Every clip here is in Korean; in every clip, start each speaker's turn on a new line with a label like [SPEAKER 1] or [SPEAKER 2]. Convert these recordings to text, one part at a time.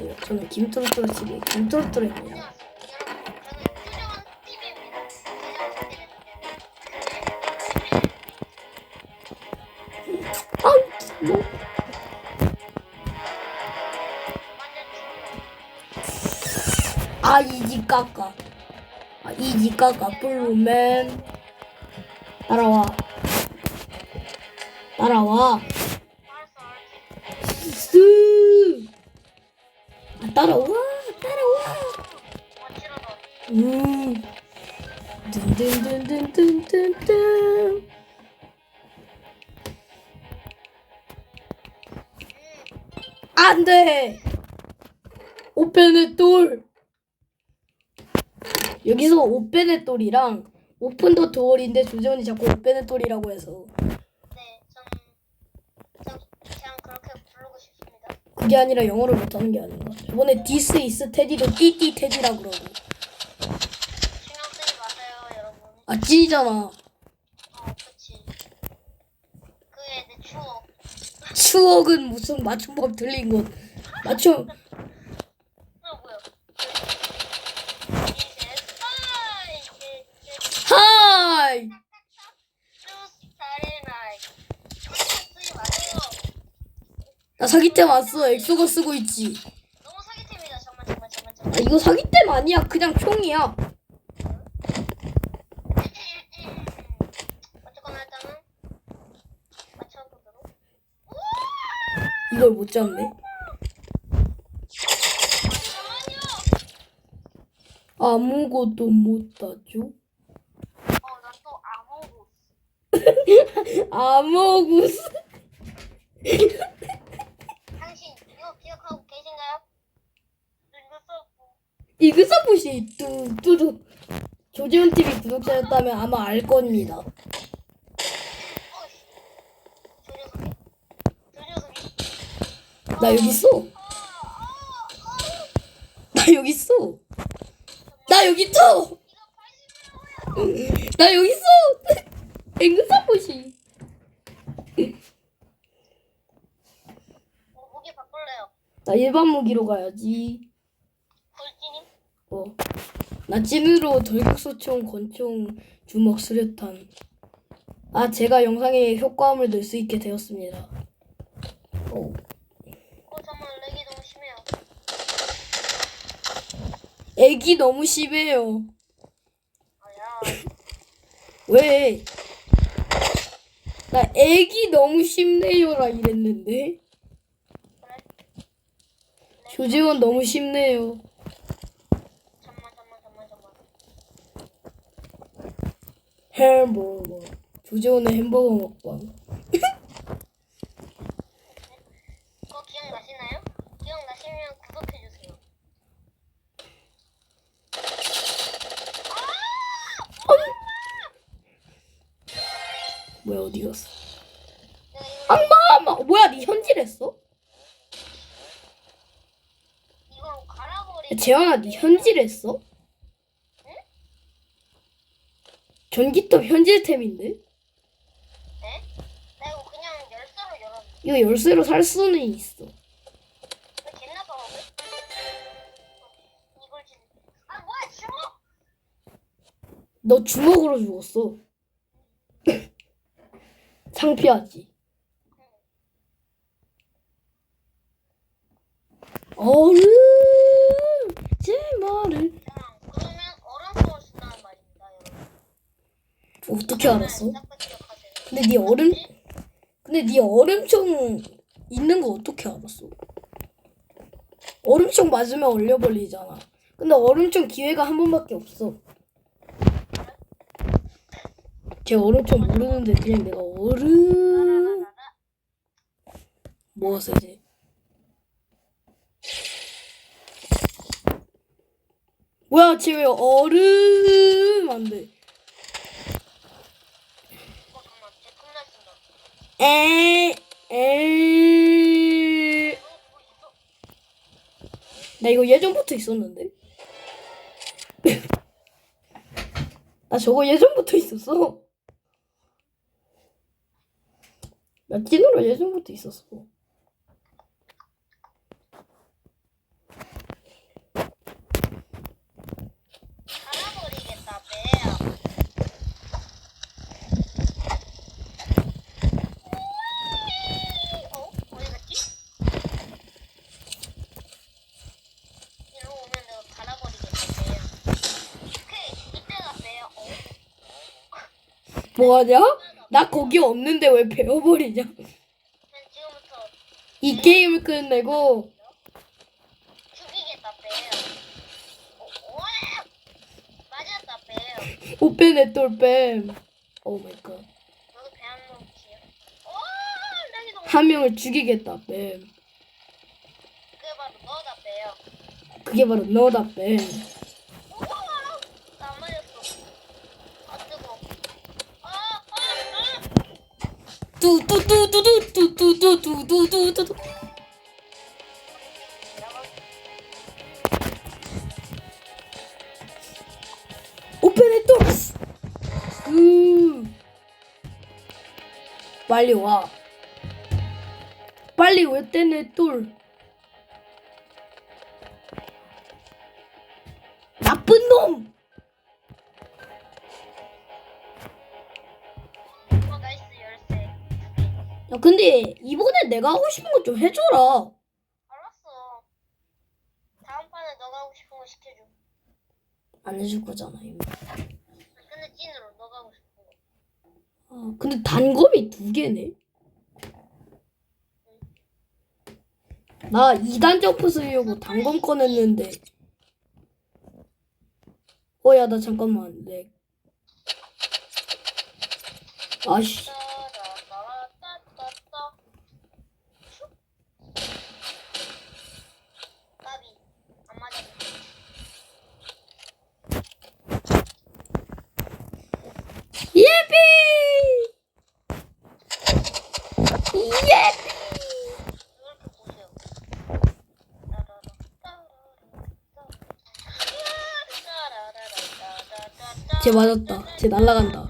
[SPEAKER 1] 안녕하세요. 저는
[SPEAKER 2] 저는 표정원 TV입니다.
[SPEAKER 1] 아, 뭐? 아 이지 까까. 아 이지 까까 블루맨. 따라와. 따라와. 스. 아, 따라와. 따라와. 음. 든든든든든든든. 안 돼. 오펜의 돌. 여기서 오펜의 돌이랑 오픈 더 도어인데 조재원이 자꾸 오펜의 돌이라고 해서
[SPEAKER 2] 네, 전, 전 그냥 그렇게 부르고 싶습니다.
[SPEAKER 1] 그게 아니라 영어를 못하는 게 아닌가. 이번에 디스 이스 테디도 띠띠 테디라 그러고.
[SPEAKER 2] 신경 쓰지 마세요, 여러분.
[SPEAKER 1] 아 찌잖아.
[SPEAKER 2] 어, 그치. 그게 내 추억.
[SPEAKER 1] 추억은 무슨 맞춤법 틀린 것. 맞춤.
[SPEAKER 2] 어, 뭐야? 이제 스타일! 이제, 이제,
[SPEAKER 1] 하이.
[SPEAKER 2] 슈 스타일 나이. 신경 쓰지 마세요.
[SPEAKER 1] 나 사기템 왔어. 엑소가 쓰고 있지.
[SPEAKER 2] 너무 사기템이다. 잠만, 잠만, 잠만, 잠만.
[SPEAKER 1] 아 이거 사기템 아니야. 그냥 총이야. 이걸 못 잡네. 아무것도 못 따죠.
[SPEAKER 2] 아무고.
[SPEAKER 1] 아모구스.
[SPEAKER 2] 당신 이거 기억하고 계신가요? 이거 써고.
[SPEAKER 1] 이그사부시 뚜뚜뚜. 조재훈 TV 구독자였다면 아마 알 겁니다. 나 여기 있어. 나 여기 있어. 나 여기 있어.
[SPEAKER 2] 이거 80이라고요.
[SPEAKER 1] 나 여기 있어. 앵그사부시.
[SPEAKER 2] 어.
[SPEAKER 1] 나 일반 무기로 가야지. 어. 나 찐으로 돌격소총, 권총, 주먹, 수류탄. 아, 제가 영상에 효과음을 넣을 수 있게 되었습니다. 어.
[SPEAKER 2] 어, 잠만 렉이 너무 심해요.
[SPEAKER 1] 애기 너무 심해요.
[SPEAKER 2] 아야.
[SPEAKER 1] 왜? 나 애기 너무 심네요라 이랬는데.
[SPEAKER 2] 그래.
[SPEAKER 1] 조지원 너무 심네요.
[SPEAKER 2] 잠만, 잠만, 잠만, 잠만.
[SPEAKER 1] 햄버거. 조지원의 햄버거 먹방.
[SPEAKER 2] 그거 기억나시나요? 기억나시면 구독해주세요.
[SPEAKER 1] 뭐야 어디 갔어?
[SPEAKER 2] 내가 이거
[SPEAKER 1] 악마 악마. 뭐야 니 현질했어?
[SPEAKER 2] 이걸로 갈아버리.
[SPEAKER 1] 재환아 니 현질했어? 전기톱 현질템인데?
[SPEAKER 2] 네? 나 이거 그냥 열쇠로 열었는데.
[SPEAKER 1] 이거 열쇠로 살 수는 있어.
[SPEAKER 2] 이걸 진. 아 뭐야 주먹!
[SPEAKER 1] 너 주먹으로 죽었어. 창피하지. 얼음 제 말을
[SPEAKER 2] 자 그러면 얼음통을 쓴다는 말입니다 여러분.
[SPEAKER 1] 어떻게 알았어? 근데 네 얼음 근데 네 얼음총 있는 거 어떻게 알았어? 얼음총 맞으면 얼려버리잖아. 근데 얼음총 기회가 한 번밖에 없어. 걔 얼음총 모르는데 그냥 내가 얼음. 뭐었어 이제? 뭐야 쟤 왜 얼음 안 돼?
[SPEAKER 2] 어 잠깐만 제 금날 쓴다.
[SPEAKER 1] 에, 에. 나 이거 예전부터 있었는데. 나 저거 예전부터 있었어. 나 찐으로 예전부터 있었어. 뭐하냐? 나 거기 없는데 왜 배워버리냐? 이 게임을 끝내고
[SPEAKER 2] 죽이겠다 빼요. 오, 와! 맞았다 빼요.
[SPEAKER 1] 오펜의 똘뱀 오 마이 갓.
[SPEAKER 2] 너도 배안 먹지요? 오! 렉이 너무
[SPEAKER 1] 한 명을 죽이겠다 뱀.
[SPEAKER 2] 그게 바로 너다 빼요.
[SPEAKER 1] 그게 바로 너다 뱀.
[SPEAKER 2] 오! 나안 맞았어. 아 뜨거. 아! 아! 나가
[SPEAKER 1] 오펜의 똘. 음. 빨리 와. 빨리 왜 떼내 똘. 야 근데 이번에 내가 하고 싶은 거 좀 해줘라.
[SPEAKER 2] 알았어. 다음 판에 너가 하고 싶은 거 시켜줘.
[SPEAKER 1] 안 해줄 거잖아 이미.
[SPEAKER 2] 근데 찐으로 너가 하고 싶은 거.
[SPEAKER 1] 아, 근데 단검이 두 개네. 나 2단 점프 쓰려고 단검 꺼냈는데. 어, 야, 나 잠깐만. 네. 아씨.
[SPEAKER 2] 따라따따따. 슉. 까비. 안 맞아.
[SPEAKER 1] 예비! 예비! 쟤 맞았다. 쟤 날아간다.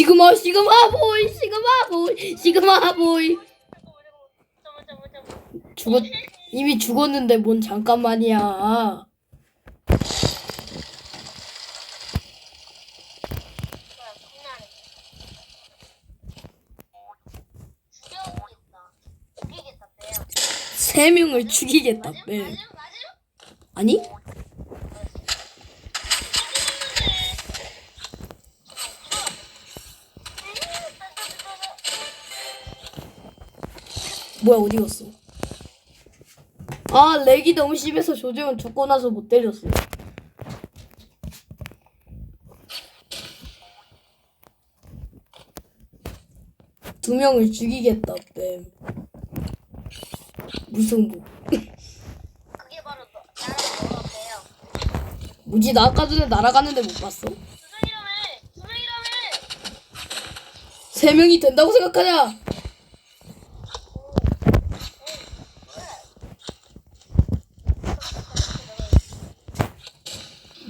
[SPEAKER 2] 시그마 시그마 보이 시그마 보이 시그마 보이.
[SPEAKER 1] 죽었 이미 죽었는데 뭔 잠깐만이야. 세 명을 죽이겠다
[SPEAKER 2] 빼
[SPEAKER 1] 아니? 뭐야 어디 갔어? 아 렉이 너무 심해서 조재원 죽고 나서 못 때렸어. 두 명을 죽이겠다 뱀. 무승부.
[SPEAKER 2] 그게 바로 너, 나랑 빼요.
[SPEAKER 1] 뭐지 나 아까 전에 날아갔는데 못 봤어?
[SPEAKER 2] 두 명이라며! 두 명이라며!
[SPEAKER 1] 세 명이 된다고 생각하냐?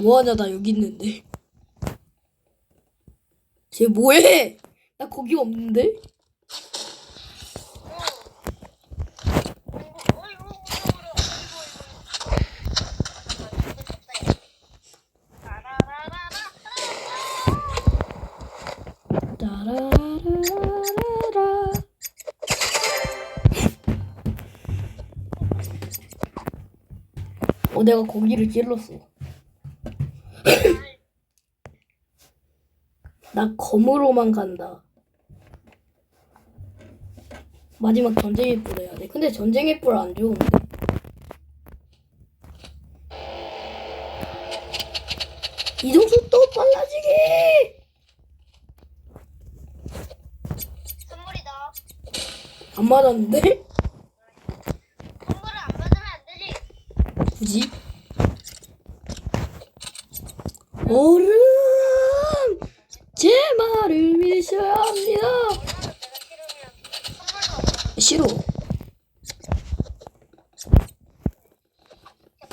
[SPEAKER 1] 뭐하냐 나 여기 있는데. 쟤 뭐해? 나 거기 없는데? 어 내가 거기를 찔렀어. 나 검으로만 간다. 마지막 전쟁의 뿔 해야 돼. 근데 전쟁의 뿔 안 좋은데. 이동 속도 빨라지기!
[SPEAKER 2] 선물이다.
[SPEAKER 1] 안 맞았는데?
[SPEAKER 2] 선물을 안 받으면 안 되지.
[SPEAKER 1] 굳이? 어른! 제 말을 믿으셔야 합니다.
[SPEAKER 2] 얼마나 내가 싫으면 선물도 없어.
[SPEAKER 1] 싫어.
[SPEAKER 2] 그냥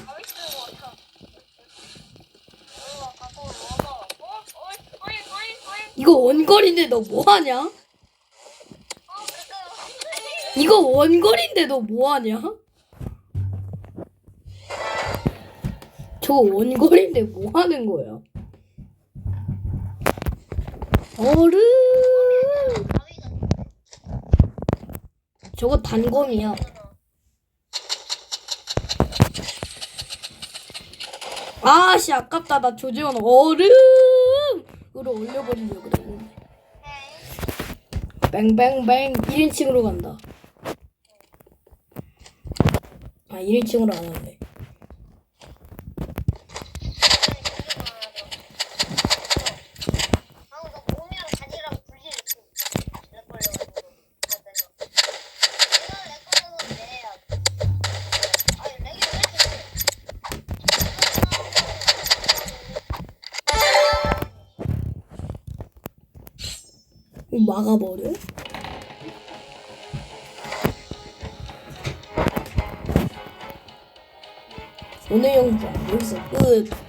[SPEAKER 2] 가위 쓰는 거 같아. 어, 갖고 와봐. 어? 어이, 어이, 어
[SPEAKER 1] 이거 원거리인데 너 뭐하냐? 이거 원거리인데 너 뭐하냐? 저 원거리인데 뭐하는 거야? 어른!
[SPEAKER 2] 저거 단검이야. 아씨 아깝다 나 조재원 얼음 으로 올려버리려고 그랬는데 뱅뱅뱅. 1인칭으로 간다. 아 1인칭으로 안 하네 막아버려? 오늘 영상 여기서 끝